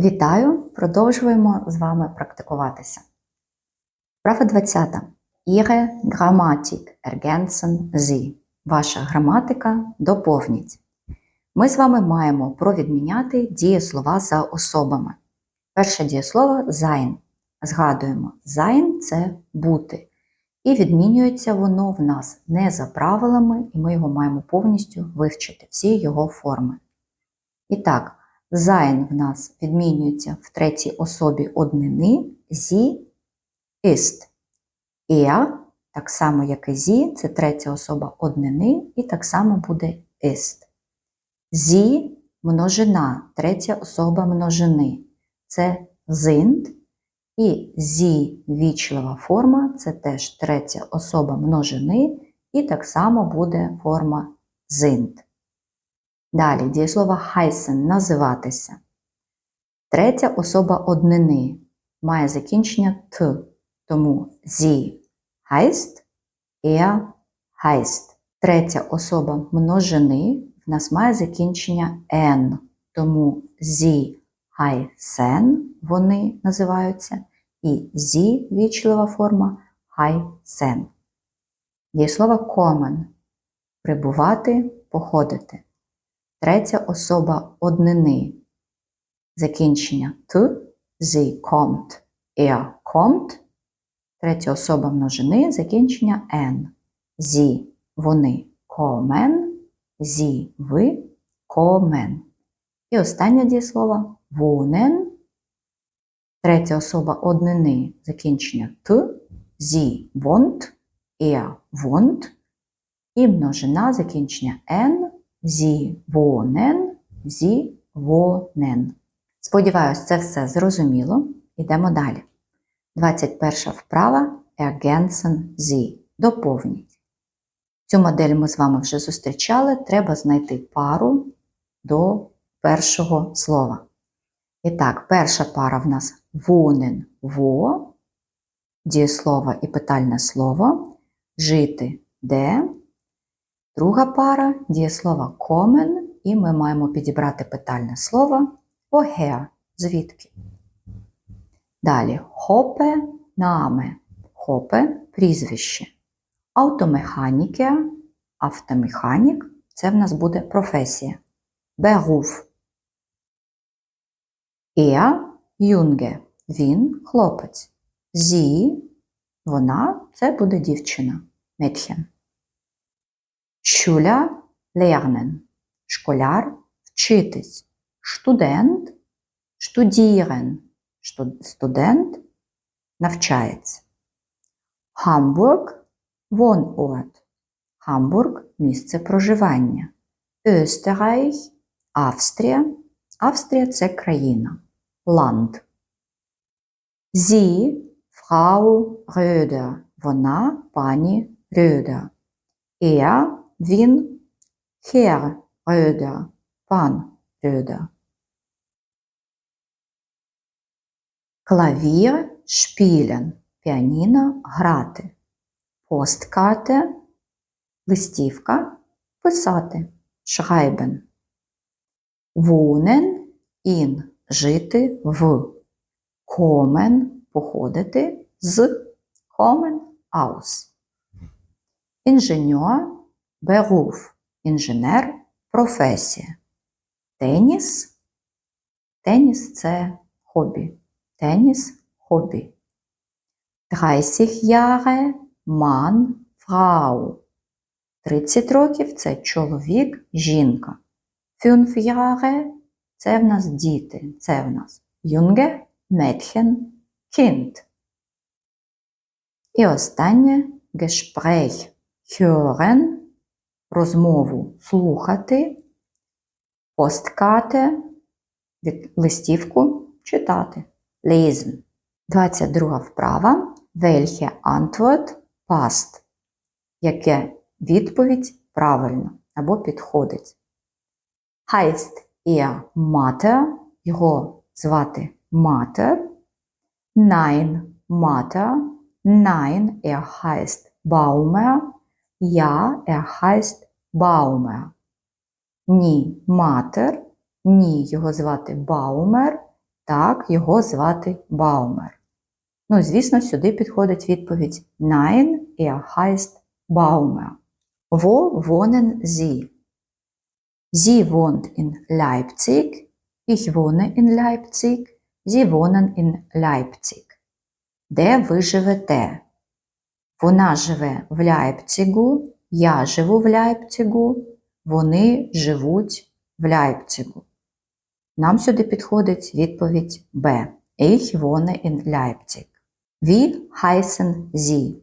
Вітаю! Продовжуємо з вами практикуватися. Вправа 20. Ihre Grammatik ergänzen Sie. Ваша граматика доповніть. Ми з вами маємо провідміняти дієслова за особами. Перше дієслово sein. Згадуємо, sein – це бути. І відмінюється воно в нас не за правилами, і ми його маємо повністю вивчити, всі його форми. І так, sein в нас відмінюється в третій особі однини, sie ist. Er, так само як і sie, це третя особа однини, і так само буде ist. Sie – множина, третя особа множини. Це sind. І зі вічлива форма це теж третя особа множини, і так само буде форма sind. Далі дієслово heißen називатися. Третя особа однини має закінчення т, тому sie heißt, er heißt. Третя особа множини в нас має закінчення n, тому sie heißen вони називаються, і зі вічлива форма heißen. Дієслово kommen – прибувати, походити. Третя особа однини. Закінчення т, sie kommt, er kommt. Третя особа множини, закінчення n. Sie – вони kommen, sie – ви kommen. І останнє дієслово wohnen. Третя особа однини закінчення т, sie wohnt, er wohnt. І множина закінчення n, sie wohnen. Сподіваюсь, це все зрозуміло. Йдемо далі. 21 вправа ergänzen Sie. Доповніть. Цю модель ми з вами вже зустрічали. Треба знайти пару до першого слова. І так, перша пара в нас wohnen – во, дієслово і питальне слово, жити де. Друга пара дієслова kommen, і ми маємо підібрати питальне слово woher – звідки. Далі хопе наме. Хопе прізвище. Автомеханіке, автомеханік це в нас буде професія. Беруф. Er юнге. Він хлопець. Зі вона це буде дівчина. Mädchen. Шуля lernen. Школяр вчитись. Студент studieren. Студент навчається. Хамбург Wohnort. Хамбург місце проживання. Österreich Австрія. Австрія це країна. Land. Sie Frau Röder. Вона пані Рöder. Er він Herr Röder. Пан Röder. Клавір шпілен, піаніно грати. Посткате листівка писати. Schreiben. Wohnen in жити в. Kommen походити з. Kommen aus. Інженер Beruf. Інженер професія. Теніс. Теніс це хобі. Теніс хобі. 30 Jahre Mann, Frau. 30 років це чоловік, жінка. 5 Jahre це в нас діти. Це в нас Junge, Mädchen, Kind. І останнє Gespräch hören, розмову слухати, посткати, листівку читати. Lesen. 22 вправа. Welche Antwort passt? Яке відповідь правильно або підходить? Heißt er Mater, його звати Mater. Nein, Mater. Nein, er heißt Baumer. Ja, er heißt Baumer. Ні, Mater. Ні, його звати Baumер. Так, його звати Баумер. Ну, звісно, сюди підходить відповідь Nein, er heißt Baumer. Wo wohnen Sie? Sie wohnt in Leipzig. Ich wohne in Leipzig. Sie wohnen in Leipzig. Де ви живете? Вона живе в Ляйпцигу, я живу в Ляйпцигу, вони живуть в Ляйпцигу. Нам сюди підходить відповідь Б. Ich wohne in Leipzig. Wie heißen Sie?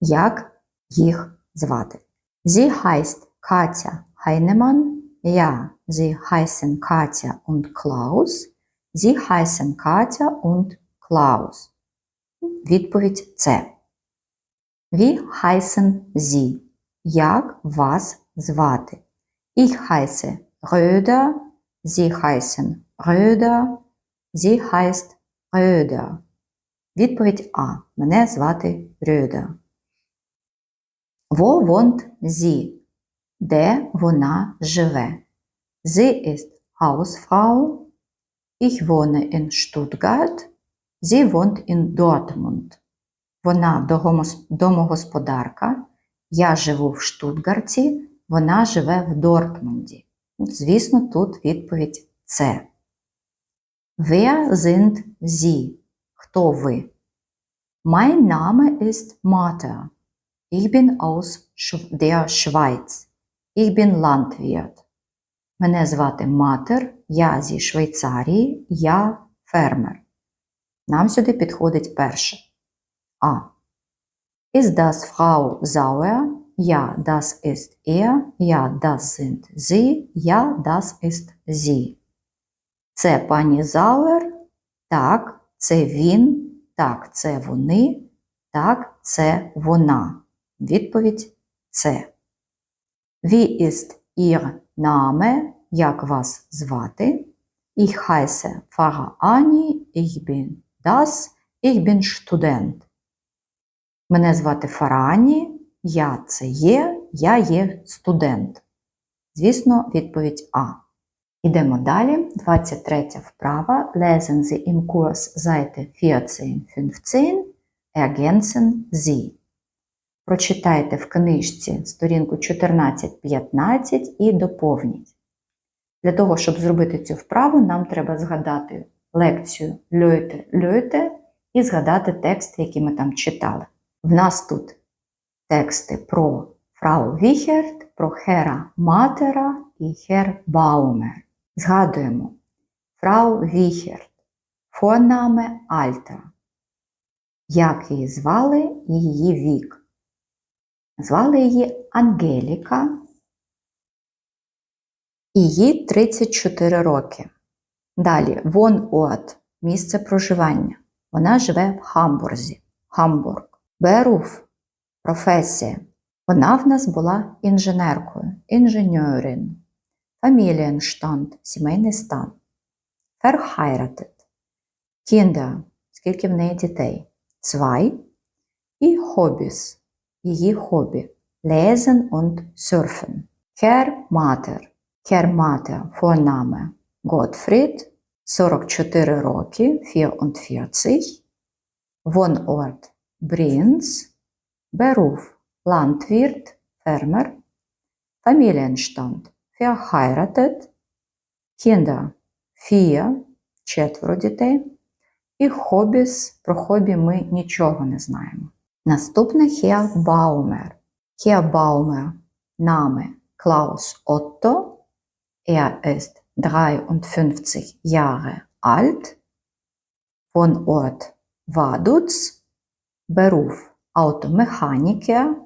Як їх звати? Sie heißt Katja Heinemann. Ja, sie heißen Katja und Klaus. Sie heißen Katja und Klaus. Відповідь С. Wie heißen Sie? Як вас звати? Ich heiße Röder. Sie heißen Röder. Sie heißt Röder. Відповідь А. Мене звати Рöder. Wo wohnt sie? Де вона живе? Sie ist Hausfrau. Ich wohne in Stuttgart. Sie wohnt in Dortmund. Вона домогосподарка. Я живу в Штутгарті. Вона живе в Дортмунді. Звісно, тут відповідь С. Wer sind Sie? Хто ви? Mein Name ist Martha. Ich bin aus der Schweiz. Ich bin Landwirt. Мене звати Матер, я зі Швейцарії, я фермер. Нам сюди підходить перше. А. Ist das Frau Sauer? Ja, das ist er. Ja, das sind sie. Ja, das ist sie. Це пані Зауер. Так, це він. Так, це вони. Так, це вона. Відповідь С. Wie ist Ihr Name? Як вас звати? Ich heiße Pfarrer Anni. Ich bin das. Ich bin Student. Мене звати Фарані. Я це є. Я є студент. Звісно, відповідь А. Ідемо далі. 23 вправа. Lesen Sie im Kurs Seite 14-15. Ergänzen Sie. Прочитайте в книжці сторінку 14-15 і доповніть. Для того, щоб зробити цю вправу, нам треба згадати лекцію Льойте Льойте і згадати тексти, які ми там читали. В нас тут тексти про Фрау Віхерт, про Хера Матера і Хер Баумер. Згадуємо Фрау Віхерт, Фонаме Альтер. Як її звали і її вік? Звали її Ангеліка. Їй 34 роки. Далі Вон От, місце проживання. Вона живе в Хамбурзі. Хамбург. Беруф, професія. Вона в нас була інженеркою, інженьорин. Фамілієнштанд, сімейний стан. Verheiratet. Kinder, скільки в неї дітей? Zwei. І hobbies, її хобі. Lesen und surfen. Herr Mater, Vorname Gottfried, 44 роки, 44. Wohnort Brienz. Beruf Landwirt, Fermer. Familienstand verheiratet. Kinder vier, четверо дітей. І хобіс, про хобі ми нічого не знаємо. Наступне. Herr Baumer, Name Klaus Otto. Er ist 53 Jahre alt. Wohnort Vaduz. Beruf Automechaniker.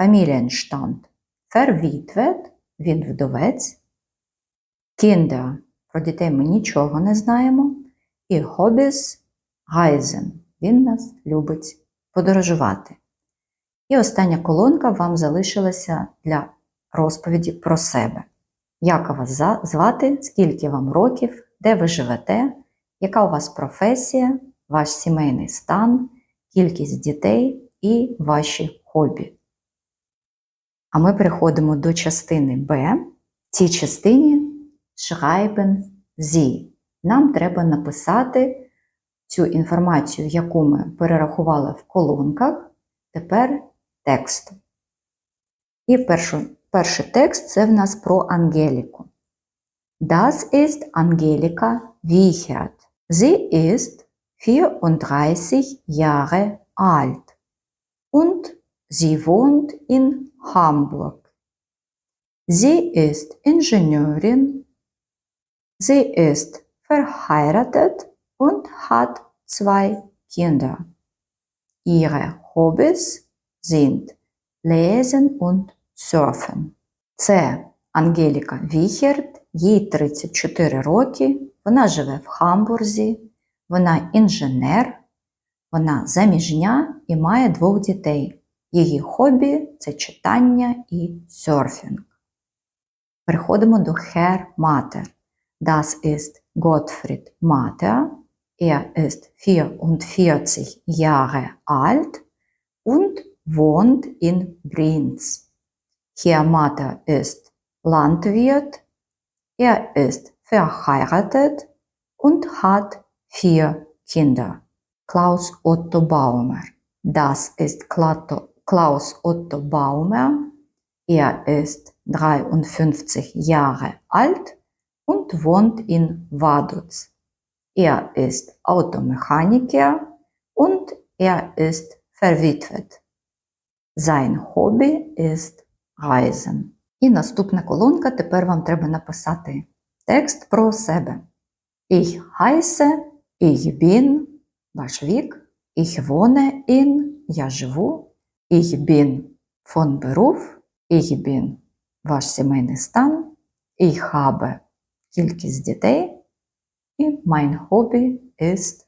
Familienstand verwitwet. Він вдовець. Kinder. Про дітей ми нічого не знаємо. І Hobbies Reisen. Він нас любить подорожувати. І остання колонка вам залишилася для розповіді про себе. Як вас звати, скільки вам років, де ви живете, яка у вас професія, ваш сімейний стан, кількість дітей і ваші хобі. А ми переходимо до частини Б. В цій частині schreiben Sie. нам треба написати цю інформацію, яку ми перерахували в колонках, тепер текстом. І першу, перший текст це в нас про Ангеліку. Das ist Angelika Wiechert. Sie ist 34 Jahre alt und sie wohnt in Hamburg. Sie ist Ingenieurin. Sie ist verheiratet und hat zwei Kinder. Ihre Hobbys sind Lesen und Surfen. Це Ангеліка Віхерт, їй 34 роки, вона живе в Хамбурзі, вона інженер, вона заміжня і має двох дітей. Її хобі це читання і серфінг. Переходимо до Herr Mater. Das ist Gottfried Mater. Er ist 44 Jahre alt und wohnt in Brinz. Herr Mater ist Landwirt. Er ist verheiratet und hat vier Kinder. Klaus Otto Baumer. Das ist Klato- Klaus Otto Baumer. Er ist 53 Jahre alt und wohnt in Vaduz. Er ist Automechaniker und er ist verwitwet. Sein Hobby ist Reisen. І наступна колонка. Тепер вам треба написати текст про себе. Ich heiße, ich ваш вік, ich in, я живу, ich bin von Beruf, ваш сімейний стан, ich habe кількість дітей, і mein Hobby ist,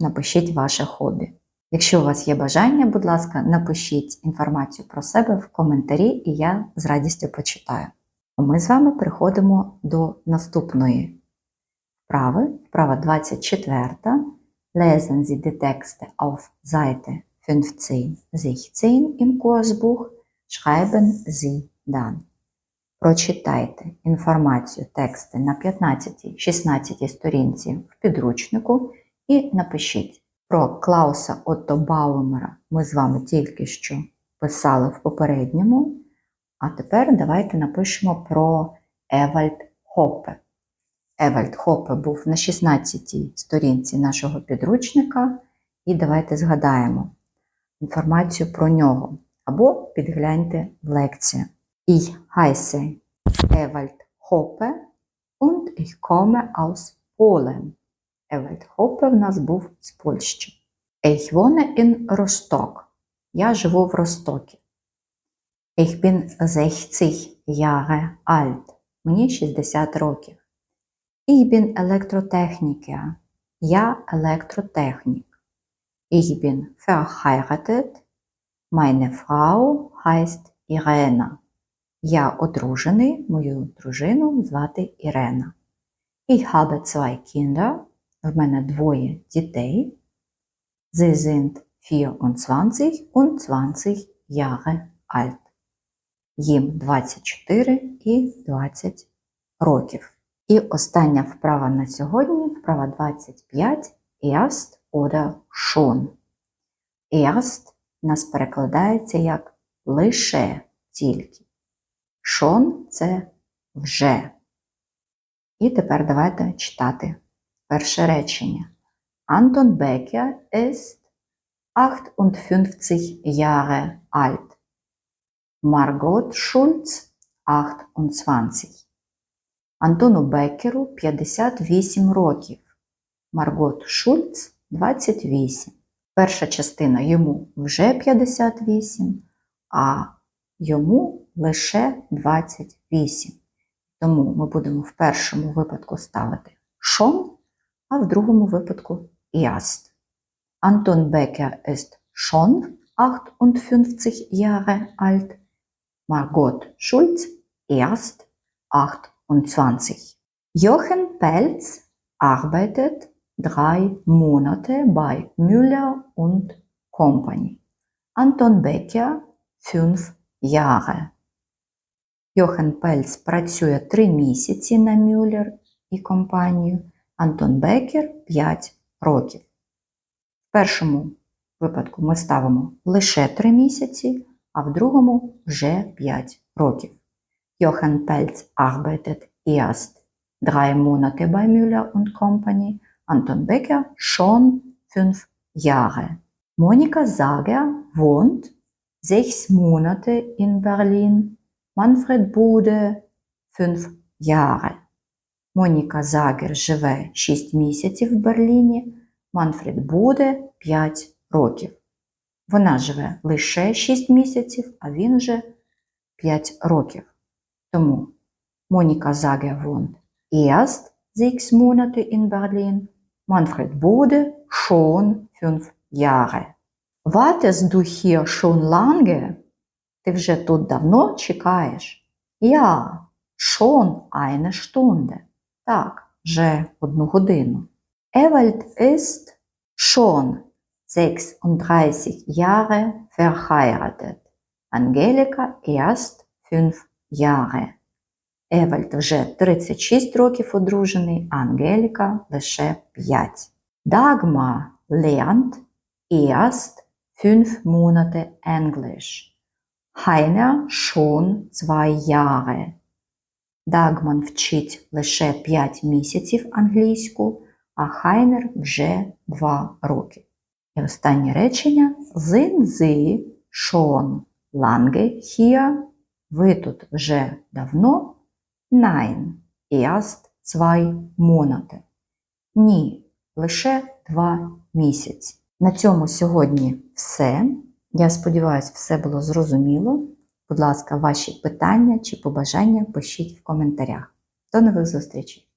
напишіть ваше хобі. Якщо у вас є бажання, будь ласка, напишіть інформацію про себе в коментарі, і я з радістю почитаю. Ми з вами переходимо до наступної вправи. Вправа 24. Lesen Sie die Texte auf Seite 15, 16 im Kursbuch. Schreiben Sie dann. Прочитайте інформацію, тексти на 15-16 сторінці в підручнику і напишіть. Про Клауса Отто Баумера ми з вами тільки що писали в попередньому, а тепер давайте напишемо про Евальд Хоппе. Евальд Хоппе був на 16-й сторінці нашого підручника, і давайте згадаємо інформацію про нього. Або підгляньте в лекцію. Ich heiße Ewald Hoppe und ich komme aus Polen. Евальд Хоппе в нас був з Польщі. Ich wohne in Rostock. Я живу в Ростокі. Ich bin 60 Jahre alt. Мені 60 років. Ich bin Elektrotechniker. Я електротехнік. Ich bin verheiratet. Meine Frau heißt Irena. Я одружений, мою дружину звати Ірена. Ich habe zwei Kinder. В мене двоє дітей. Sie sind 24 und 20 Jahre alt. Їм 24 і 20 років. І остання вправа на сьогодні, вправа 25, erst oder schon. Erst нас перекладається як лише тільки. Schon – це вже. І тепер давайте читати перше речення. Антон Бекер ist 58 Jahre alt. Маргот Шульц 28. Антону Бекеру 58 років. Маргот Шульц 28. Перша частина йому вже 58, а йому лише 28. Тому ми будемо в першому випадку ставити schon, а в другому випадку erst. Anton Becker ist schon 58 Jahre alt. Margot Schulz erst 28. Jochen Pelz arbeitet drei Monate bei Müller und Company. Anton Becker fünf Jahre. Йохен Пельц працює три місяці на Мюллер і компанію, Антон Бекер 5 років. В першому випадку ми ставимо лише 3 місяці, а в другому вже 5 років. Jochen Pelz arbeitet erst drei Monate bei Müller und Company, Anton Becker schon fünf Jahre. Monika Sager wohnt sechs Monate in Berlin, Manfred Bude fünf Jahre. Моніка Загер живе 6 місяців в Берліні, Манфред Буде 5 років. Вона живе лише 6 місяців, а він вже 5 років. Тому Моніка Загер wohnt erst 6 Monate in Berlin, Manfred Bude schon 5 Jahre. Wartest du hier schon lange? Ти вже тут давно чекаєш? Ja, schon eine Stunde. Так, вже одну годину. Ewald ist schon 36 Jahre verheiratet. Angelika erst 5 Jahre. Евальд вже 36 років одружений, а Ангеліка лише 5. Dagmar lernt erst 5 Monate Englisch. Heiner schon 2 Jahre. Дагман вчить лише 5 місяців англійську, а Хайнер вже 2 роки. І останнє речення Sind Sie schon lange hier? Ви тут вже давно? Nein, erst zwei Monate. Ні, лише 2 місяці. На цьому сьогодні все. Я сподіваюся, все було зрозуміло. Будь ласка, ваші питання чи побажання пишіть в коментарях. До нових зустрічей!